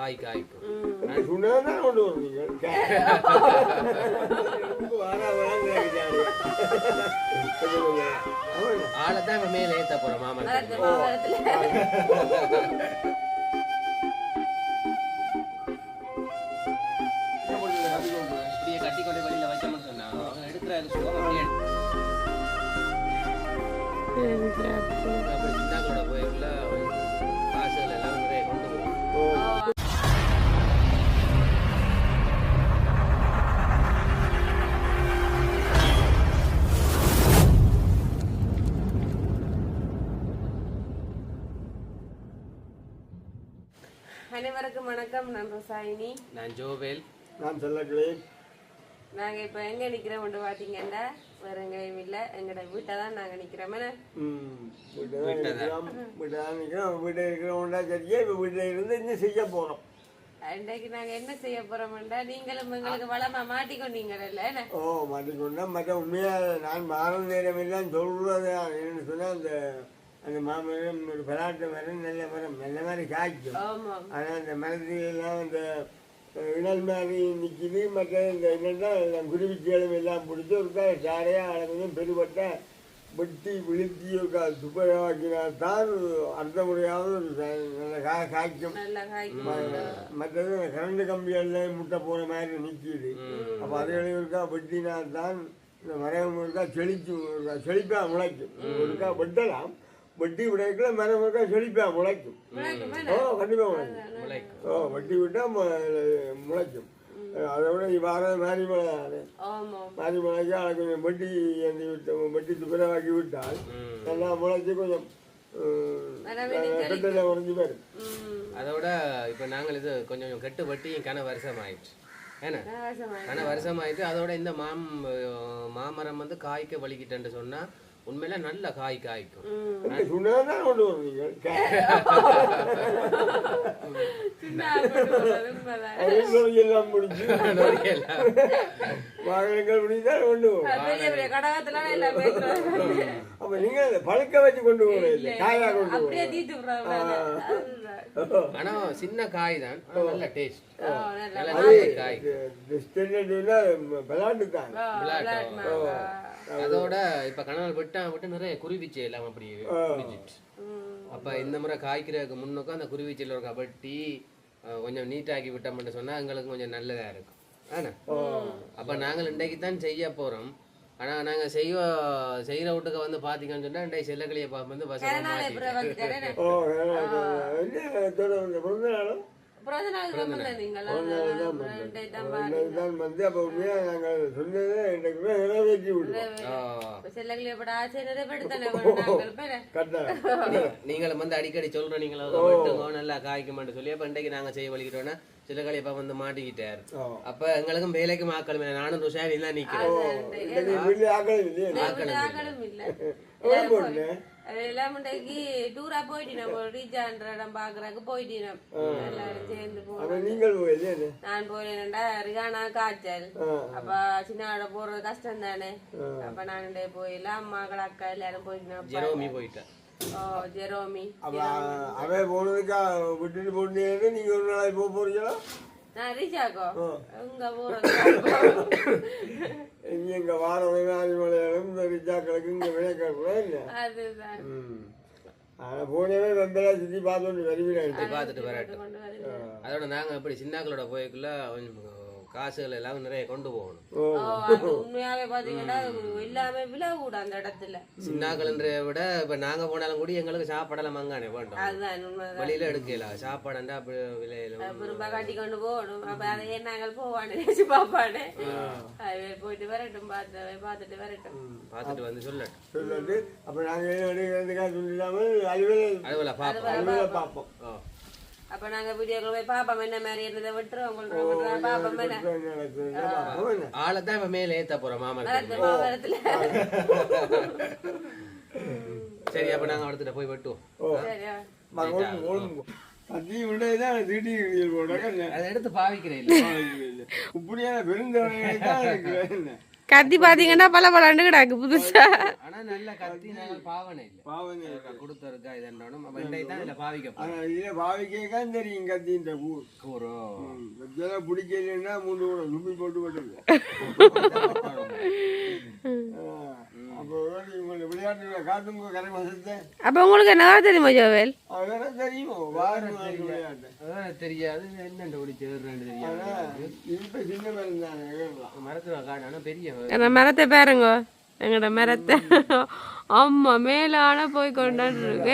காய் காய்க்கும் நான் சொன்னதான் கொண்டு வருவீங்க. இப்ப மேல ஏத்த போறோம் மாமரத்துக்கு வணக்கம் நான் ரசாயினி. நான் ஜோவேல். நான் சொல்லக்கிறேன் நாங்க இப்ப எங்க நிக்கிறோம் பாத்தீங்கன்னா வேற எங்கேயும் இல்ல. எங்கட வீட்டை தான் நாங்க நிக்கிறோம். என்ன? வீட்டில் இருக்கிறோம் வீட்டில் தான் இருக்கிறோம் வீட்டில் இருக்கிறவங்கடா சரியா இப்போ வீட்டில் இருந்து இன்னும் செய்ய போகிறோம் இன்றைக்கு நாங்க என்ன செய்ய போறோம்டா நீங்களும் எங்களுக்கு வளமா மாட்டிக்கொண்டீங்கல்ல? ஓ மாட்டிக்கொண்டா மற்ற உண்மையாக நான் மாறும் நேரம் சொல்கிறது என்னன்னு சொன்னால் அந்த அந்த மாமரம் ஒரு பலாட்ட மரம் நல்ல மரம் நல்ல மாதிரி காய்க்கும். ஆனால் அந்த மரத்துலாம் அந்த இணல் மாதிரி நிற்கிது மற்ற இந்த என்னென்னா குருவிச்சேலம் எல்லாம் பிடிச்சி ஒருக்கா சாரையாக அளவுக்கும் பெருபட்ட வெட்டி விழுத்தி ஒருக்கா துப்பரவாக்கினா தான் அடுத்த முறையாவது ஒரு நல்ல கா காய்க்கும். மற்றது கரண்ட் கம்பியெல்லாம் முட்டை போன மாதிரி நிற்கிது அப்போ அதுகளை ஒருக்கா வெட்டினா தான் இந்த மரம் ஒருக்கா செழிச்சு ஒருக்கா செழிப்பாக முளைக்கும். ஒருக்கா வெட்டலாம். வெட்டி விடைக்குள்ள மரம் ஒருக்கா செழிப்பாக முளைக்கும். ஓ கண்டிப்பாக முளைக்கும். ஓ வட்டி விட்டால் முளைக்கும். அதை விட வார மாறி மழை ஆமா மாறி மழைக்கு அதை கொஞ்சம் வட்டி ஏந்தி விட்டு வட்டி துப்புரவாக்கி விட்டால். நல்லா முளைச்சி கொஞ்சம் கட்டில உறைஞ்சி போயிடும். உம் அதோட இப்ப நாங்கள் இது கொஞ்சம் கொஞ்சம் கெட்டு வட்டி கன வருஷம் ஆயிடுச்சு ஏன்னா கன வருஷம் ஆயிட்டு அதோட இந்த மாம் மாமரம் வந்து காய்க்க வலிக்கிட்டேன்னு சொன்னா உண்மையில நல்ல காய் காய்க்கும் அப்போ நீங்கள் அதை பழுக்க வச்சு கொண்டு ஆனா சின்ன காய் தான் நல்ல டேஸ்ட் நல்லா காய் விளையாட்டு தான். அதோட இப்ப கணவன் விட்டா விட்டு நிறைய குருவிச்சை எல்லாம் அப்படி. அப்ப இந்த முறை காய்க்கிறதுக்கு முன்னுக்கும் அந்த குருவிச்சையில் ஒரு அஹ், கொஞ்சம் நீட்டாக்கி விட்டோம்னு சொன்னா எங்களுக்கு கொஞ்சம் நல்லதா இருக்கும். ஆனா? அப்ப நாங்கள் இன்றைக்கு தான் செய்ய போறோம். ஆனா நாங்க செய்ய செய்யற வீட்டுக்கு வந்து பாத்தீங்கன்னு சொன்னா இன்றைக்கு செல்லக்கிளிய பாப்பா வந்து பசங்க வந்து அப்போ நாங்கள் சொன்னதை நிறைவேற்றி விடுவோம். கரெக்டாக நீங்களும் வந்து அடிக்கடி சொல்ற நீங்களும் வெட்டுங்க நல்லா காய்க்குமான்னு சொல்லி அப்ப இன்றைக்கு நாங்க செய்ய வலிக்கிட்டோம்னா சிலகளிப்பா வந்து மாட்டிக்கிட்டாரு. அப்ப எங்களுக்கும் வேலைக்கு மாக்கள் நானும் ருஷாரி தான் நிக்கிறேன் ஆக்களும் இல்ல. இன்றைக்கு டூரா போயிட்டினோம் ரீச்சான்ற இடம் பாக்குறதுக்கு போயிட்டினோம் எல்லாரும் சேர்ந்து போ அப்போ நீங்கள் இல்லையே நான் போயிட்டேன்டா ரிகானா காய்ச்சல் அப்ப சின்னாட போறது கஷ்டம் தானே அப்ப நான் போயில அம்மாக்கள் அக்கா எல்லாரும் போயிட்டோம் ஜெரோமி போயிட்டேன் ஜெரோமி அவன் போனதுக்கா விட்டுட்டு போனீங்கன்னு நீங்கள் ஒரு நாளைக்கு போக போறீங்களா? நான் ரீச்சாக்கோ எங்க இங்கே வார மலையாளம் இந்த ரிச்சாக்களுக்கு இங்கே விளையாட இல்லை அதுதான். ம். ஆனால் போனவே சுற்றி பார்த்துட்டு வருவீங்க. பார்த்துட்டு வரட்டும். அதோட நாங்க அப்படி சின்னாக்களோட போய்க்குள்ள கொஞ்சம் காசுகள் எல்லாம் நிறைய கொண்டு போகணும். உண்மையாவே பாத்தீங்கன்னா எல்லாமே விலை கூட அந்த இடத்துல. சின்னாக்கள்ன்றத விட இப்ப நாங்க போனாலும் கூட எங்களுக்கு சாப்பாடெல்லாம் மங்கானே வேண்டாம். வெளியில எடுக்கல. சாப்பாடுண்டா அப்படி விலையில திரும்ப கட்டி கொண்டு போகணும். அப்ப அதையே நாங்கள் போவானு நினைச்சு பாப்பானே போயிட்டு வரட்டும் பார்த்து பார்த்துட்டு வரட்டும். பார்த்துட்டு வந்து சொல்லட்டும். சொல்லிட்டு. அப்போ சொல்லிடாமல் அலுவலக அலுவலக பார்ப்போம். அப்ப நாங்க வீடியோக்குள்ள போய் பாப்போம். என்ன மாதிரி இருந்ததை விட்டுருவோம் கொள்றோம் பாப்போம். என்ன? என்ன நடக்குதுன்னு பார்ப்போம் என்ன ஆளை தான் இப்ப மேல ஏத்த போறோம் மாமரத்துல. சரி அப்ப நாங்க அடுத்துட்டு போய் வெட்டுவோம். சத்தி உள்ளதான் போட்டாங்க அதை எடுத்து பாவிக்கிறேன் இப்படியான பெருந்தவனை கத்தி பாத்தீங்கன்னா பல பலாண்டு கிடாக்கு புதுசா நல்ல கத்தி நாங்கள் பாவனை இல்லை. பாவனை கொடுத்துருக்கா தான் இதுல பாவிக்க இதுல பாவிக்கேக்கான் தெரியும் கத்தின்ற பூ போறோம் இதெல்லாம் பிடிக்கலன்னா மூணு கூட நும்பி போட்டு அப்போ கரை உங்களுக்கு என்ன தெரியுமா ஜோவேல்? அதெல்லாம் தெரியுமோ? வாரு விளையாட்டு. அதான் தெரியாது. மரத்தை பாருங்க. எங்கட மரத்தை. ஆமா மேலான போய் கொண்டாந்து இருக்கு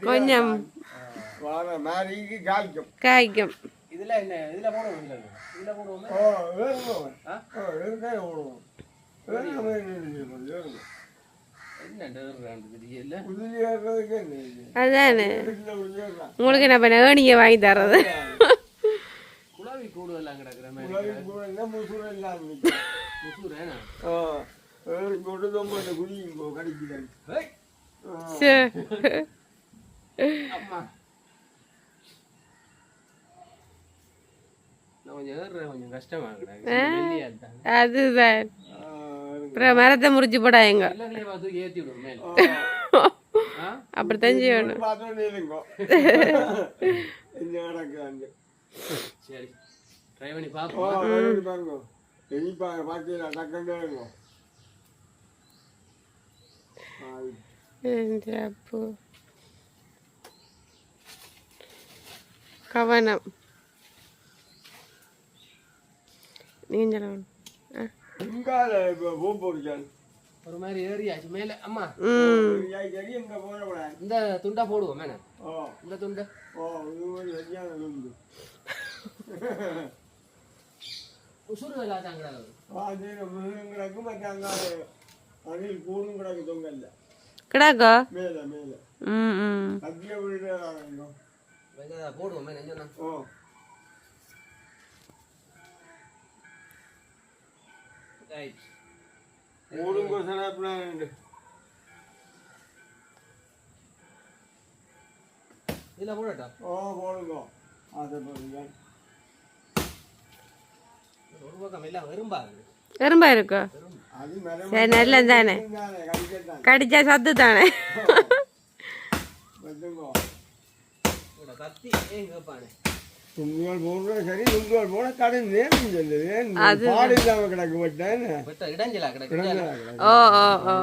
கொஞ்சம் காய்க்கும். அதானே. உங்களுக்கு என்ன பண்ண ஏணியை வாங்கி தர்றது. குழாவி கூடுதெல்லாம் கிடக்குற மாதிரி இல்லாம நிற்கும் முசூர் ஏன்னா ஆ ஏறி போட்டு தொம்ப இந்த குதி இங்கோ கடிக்கிறாங்க ஹேய், சே. அம்மா. நான் கொஞ்சம் ஏறுறேன் கொஞ்சம் கஷ்டமா கிடக்கு அதுதான். அப்புறம் மரத்தை முறிச்சு போடாங்க? அப்படித்தான் செய்யணும் சரி. ட்ரை பண்ணி பார்ப்போம் பாருங்க. எரி பா பார்த்தீங்களா டக்குன்னு இருங்கோ அப்போ? கவனம். போடுச்சான் ஒரு மாதிரி ஏறியாச்சு. மேல அம்மா. இந்த துண்டா போடுவோம் மேல. இந்த துண்டை ஓ இது ஒரு சரியான உண்டு உசுறு மிருகம் கிடக்கு? அங்கால அணில் கூடும் கிடக்கு தொங்கல்ல கிடாக்கோ மேலே மேலே ம் ம். கத்திய விழுந்து போடுவோம் என்ன ஓ ரைட் ஓடும் கொசனாப்பினாண்டு இதுல போடட்டா ஓ போடுங்க. அதை போடுங்க. எறும்பா இருக்கோ சரி நல்லது தானே. கடிச்சா சத்து தானே. வந்துங்க கூட கத்தி ஏன் கேட்பானே துண்டுகள் போடுறது சரி துண்டுகள் போட கடை நேரம் சொல்லுது. பாடு இல்லாம கிடக்கு பட்டேன் வெட்ட இடைஞ்சலா கிடக்கு ஓ ஓ ஓ.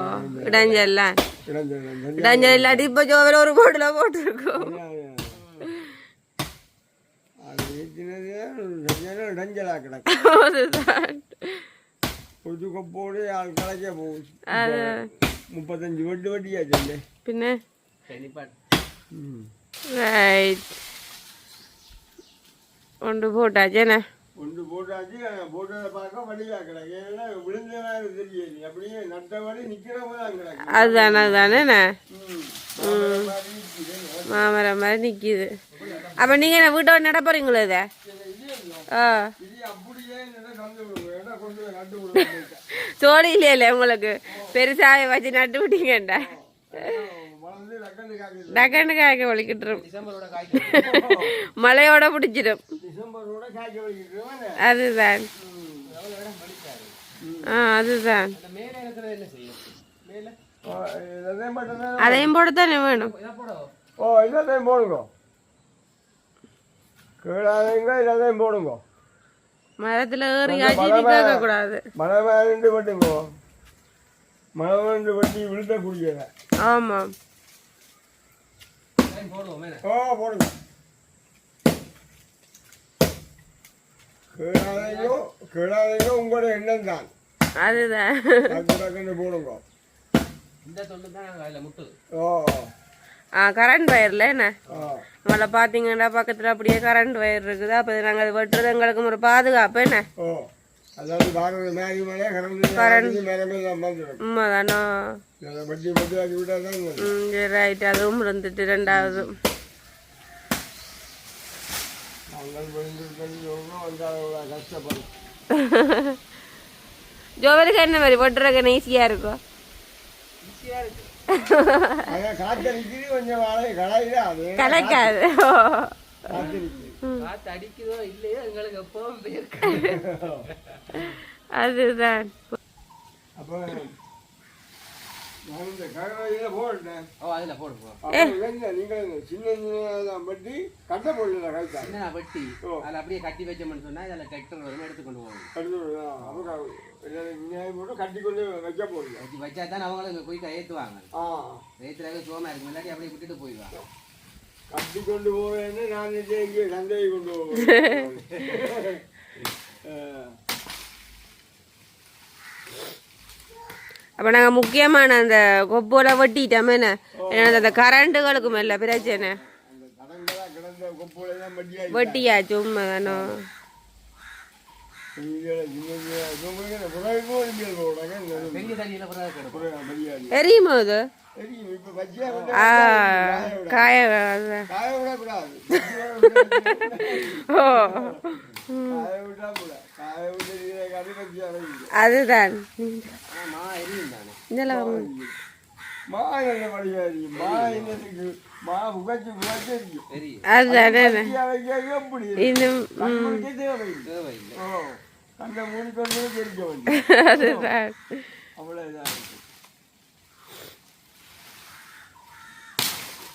இடைஞ்சல்லாம் கிடந்து இடைஞ்சல். இல்லாட்டி இப்போ ஜோவில் ஒரு போட்டில் போட்டிருக்கோம். அது ஏற்றினது சரியான இடைஞ்சலா கிடக்கு அதுதான் புது கொப்போடு ஆள் கலைக்க போகுது அது முப்பத்தஞ்சு வட்டி வட்டியா சொல்லு பின்ன ரைட் ஒன்று போட்டாச்சு என்ன ஒன்று போட்டாச்சு போட்டதை பார்க்க வழியாக கிடக்கு ஏன்னா விழுந்த மாதிரி தெரியாது அப்படியே நட்டபடி நிற்கிறவங்க தான் கிடக்கு அதுதானே அதுதானே. மாமரம் மாதிரி நிற்கிது அப்போ நீங்கள் என்ன வீட்டோட நட போகிறீங்களோ இதை சோடி இல்லையில உங்களுக்கு? பெருசாக வச்சு நட்டு விட்டீங்கண்டா. டக்குன்னு காய்க்க வலிக்கிட்டுரும். மழையோட பிடிச்சிடும் அதுதான். ஆ அதுதான். அதையும் போடத்தானே வேணும்? ஓ இதத்தையும் போடுங்க. கீழாதைங்க இதத்தையும் போடுங்க மரத்தில் ஏறி கேட்கக்கூடாது மழை வேண்டு வெட்டுங்க மழை வேண்டு வெட்டி விழுத்த குடிக்கிற ஆமாம் டைம் போடுவோம் மேலே ஓ போடுங்க கீழாதைங்க கீழாதைங்க உங்களோட எண்ணம் தான் அதுதான் போடுங்க இந்த தொண்டு தான் அதில் முட்டுது ஓ ஆ கரண்ட் வயரில் என்ன? நம்மளை பார்த்தீங்கன்னா பக்கத்தில் அப்படியே கரண்ட் வயர் இருக்குது. அப்போ நாங்கள் அது வெட்டுறது எங்களுக்கு ஒரு பாதுகாப்பு. என்ன? உண்மைதானோ? ரைட் அதுவும் இருந்துட்டு ரெண்டாவது. ஜோவலுக்கு என்ன மாதிரி வெட்டுறதுக்கு ஈஸியாக இருக்கும் ஈஸியாக இருக்கு. கலைக்காது காத்தடிக்குது காத்து. அடிக்குதோ இல்லையோ எங்களுக்கு எப்பவும் போயிருக்கு அதுதான். அப்படியே கட்டி வச்சோம்னு சொன்னா அதில் டிராக்டர் வரும் எடுத்து கொண்டு போகணும். கட்டு கட்டி கொண்டு வைக்க போடல வச்சு வச்சா தான் அவங்களும் குயிக்காக ஏற்றுவாங்க ஆ. ஏற்றுறாங்க சோமா இருக்கு இல்லாட்டி அப்படியே விட்டுட்டு போயிடுவாங்க. கட்டி கொண்டு போவேன்னு நான் சந்தையை கொண்டு போவேன்? அப்ப நாங்க முக்கியமான அந்த கொப்போல வெட்டிட்டோமே என்ன? அந்த கரண்ட்டுகளுக்கு மேல பிரச்சனை. தான் வெட்டியாச்சு பிறகு கிடக்கும் எரியுமோ அது? காய. ஓ. அதுதான். அதுதான்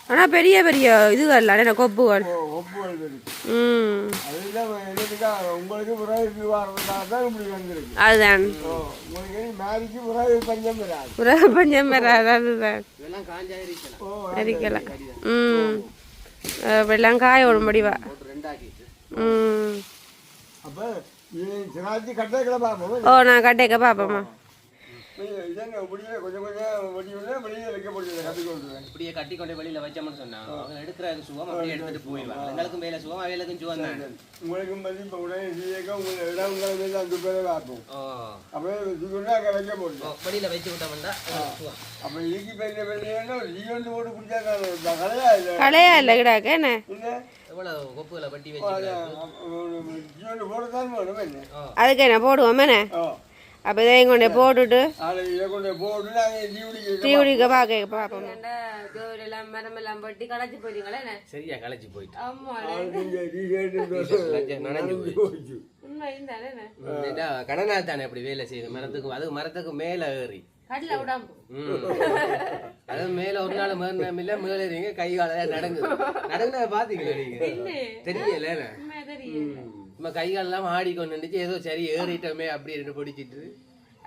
ஆனா பெரிய பெரிய இதுகள் கொப்புகள். ம். என்னதுக்கா உங்களுக்கு புறாய்க்கு வர்றதுக்காக தான். இப்படி வந்திருக்கு. அதுதான். ஓ உங்களுக்கு மேரிக்கு புறாய் பஞ்சம் வராது புற பஞ்சம் வராது அதுதான். அரிக்கலாம் ம். வெள்ளம் காய விட முடிவா ம். அப்போ ஓ நான் கட்டைக்க பாப்போம்மா. இதங்க இப்படியே கொஞ்சம் கொஞ்சம் வெட்டி வெளியே வைக்க முடியல கற்றுக்கொள்றேன் இப்படியே கட்டி கொண்டு வெளியில வச்சோம்னு சொன்னா அவங்க எடுக்கிறது சுகம் அப்படியே எடுத்துட்டு போயிடுவாங்க. எங்களுக்கும் மேல சுகம் அவைகளுக்கும் சுகம் தானே? உங்களுக்கும் வந்து இப்போ உடனே சீக்க உங்களை இடம் உங்களை மீது அந்த பேரை பார்ப்போம் அப்படியே வச்சுக்கொண்டு அங்கே வைக்க ஓ, வெளியில வச்சு விட்டோம்னா அப்போ இடிக்கு பெரிய பெரிய ஒரு ஜீ வந்து போட்டு குடிச்சா கலையா இல்லை? களையா இல்லை கிடாக்க என்ன? அதுக்கு என்ன போடுவோம் என்ன? அப்போ இதையும் கொண்டு போட்டுட்டு அதை இதை கொண்டு போட்டு நாங்கள் ஜீ குடிக்க டீ குடிக்க பார்க்க பார்ப்போம் எல்லாம் மரம் எல்லாம் பட்டி களைச்சு போயிட்டீங்களே என்ன? சரியா களைச்சு போயிட்டு ஆமா நனைஞ்சு போச்சு. உண்மை இருந்தானே என்ன ஏண்டா, கடனால் தானே அப்படி வேலை செய்யுது? மரத்துக்கு அது மரத்துக்கு மேல ஏறி. அது மேல ஒரு நாள் மேல இல்ல மேல கை கால நடங்குது. நடங்குனத பாத்தீங்களா நீங்க? தெரியல நம்ம கை காலெல்லாம் ஆடிக்கொண்டு இருந்துச்சு ஏதோ சரி ஏறிட்டோமே அப்படின்னு பிடிச்சிட்டு.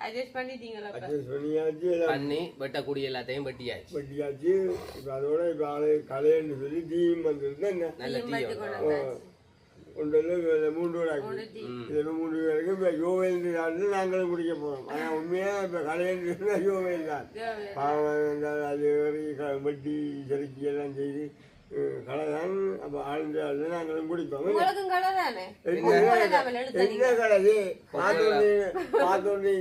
அட்ஜஸ்ட் பண்ணிட்டீங்களா சொன்னியாச்சு எல்லாம் பண்ணி வெட்டக்கூடிய எல்லாத்தையும் வெட்டியாச்சு. வட்டியாச்சு. இப்போ அதோட இப்போ ஆளு கலைன்னு சொல்லி தீயும் வந்துருந்து என்ன? நல்ல தீயம் ஒன்று மூன்று ஆக்கி இதில் மூன்று பேருக்கு இப்போ யோவேந்து தான் நாங்களும் குடிக்க போகிறோம் ஆனால் உண்மையாக இப்போ கலைன்னு சொன்னால் யோவேல் தான். பாவம் அது க- வெட்டி செருக்கி எல்லாம் செய்து களை தான் அப்போ ஆழ்ந்து நாங்களும் குடிப்போம் கடை என்ன கடைது பார்த்தோன்னே பார்த்தோன்னே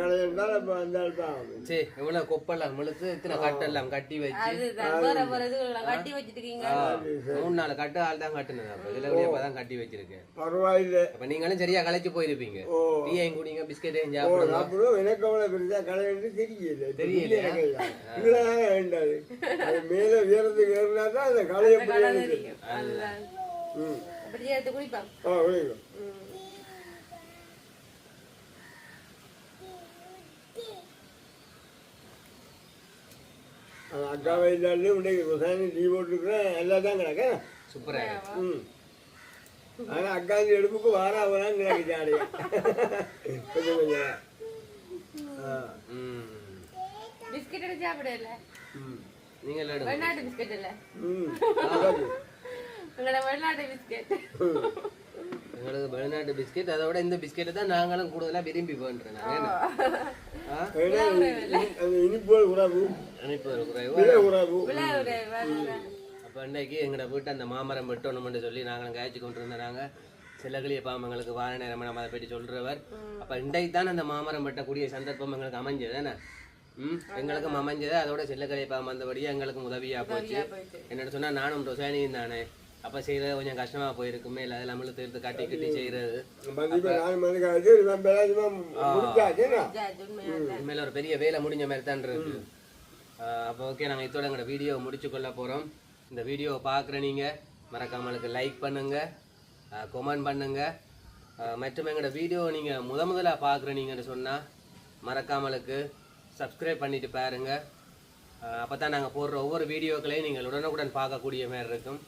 கடை இருந்தால் அப்போ அந்த ஆள் தான். சரி எவ்வளவு கொப்பெல்லாம் முழுத்து இத்தனை கட்டெல்லாம் கட்டி வச்சு. கட்டி வச்சிருக்கீங்க. மூணு நாலு கட்டு ஆள் தான் கட்டுனது அப்ப. இதுல கூட தான் கட்டி வச்சிருக்கேன். பரவாயில்லை. அப்ப நீங்களும் சரியா களைச்சு போயிருப்பீங்க. டீயையும் குடிங்க பிஸ்கெட்டையும் அப்புறம் எனக்கு அவ்வளோ கடை தெரியல? இதெல்லாம் வேண்டாது அது மேலே ஏறினா தான் அந்த கடை எப்படி தெரியும். அதுதான் ம். அப்படி எடுத்து குடிப்பாங்க ஆ விளையும் அக்கா வயதாண்டு இன்னைக்கு விவசாயம் லீவ் போட்டுருக்குறேன் எல்லாம் தான் கிடக்க. சூப்பரா இருக்கு. ம். ஆனால் அக்காந்து எடுப்புக்கு வாரா வரான்னு கிடக்கு கொஞ்சம் கொஞ்சம். ஆ. ம். பிஸ்கட் எடுத்து சாப்பிடல ம் நீங்க எடுங்க. வெளிநாட்டு பிஸ்கட் இல்ல. வெளிநாட்டு பிஸ்கட் எங்களுக்கு வெளிநாட்டு பிஸ்கெட் அதை விட இந்த பிஸ்கெட்டை தான் நாங்களும் கூடுதலா விரும்பி உறவு அப்போ அன்னைக்கு எங்களோட வீட்டு அந்த மாமரம் வெட்டணும்னு சொல்லி நாங்களும் காய்ச்சி கொண்டு இருந்தாங்க சிலகளிய பாம்பங்களுக்கு வார நேரம் நம்ம அதை பற்றி சொல்றவர் அப்ப இன்றைக்கு தான் அந்த மாமரம் வெட்டக்கூடிய சந்தர்ப்பம் எங்களுக்கு அமைஞ்சது என்ன? ம்? எங்களுக்கும் அமைஞ்சது அதோட செல்லக்கலைய பாம்பு வந்தபடியே எங்களுக்கும் உதவியா போச்சு. என்னன்னு சொன்னா நானும் ரொசானியும் தானே. அப்ப செய்யறது கொஞ்சம் கஷ்டமா போயிருக்குமே இல்லை அதெல்லாம் இழுத்து எடுத்து கட்டி கட்டி செய்யறது? உண்மையில ஒரு பெரிய வேலை முடிஞ்ச மாதிரி தான் இருக்கு. அப்போ ஓகே நாங்கள் இதோட எங்களோட வீடியோ முடிச்சு கொள்ள போகிறோம் இந்த வீடியோவை பார்க்குற நீங்கள் மறக்காமலுக்கு லைக் பண்ணுங்க கமெண்ட் பண்ணுங்க. அஹ், மற்றும் எங்களோட வீடியோ நீங்கள் முத முதலாக பார்க்குறீங்கன்னு சொன்னால் மறக்காமலுக்கு சப்ஸ்கிரைப் பண்ணிட்டு பாருங்க. அப்போ தான் நாங்கள் போடுற ஒவ்வொரு வீடியோக்களையும் நீங்கள் உடனுக்குடன் பார்க்கக்கூடிய மாதிரி இருக்கும்.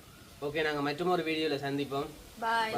ஓகே நாங்கள் மற்றொரு வீடியோவில் சந்திப்போம். பாய்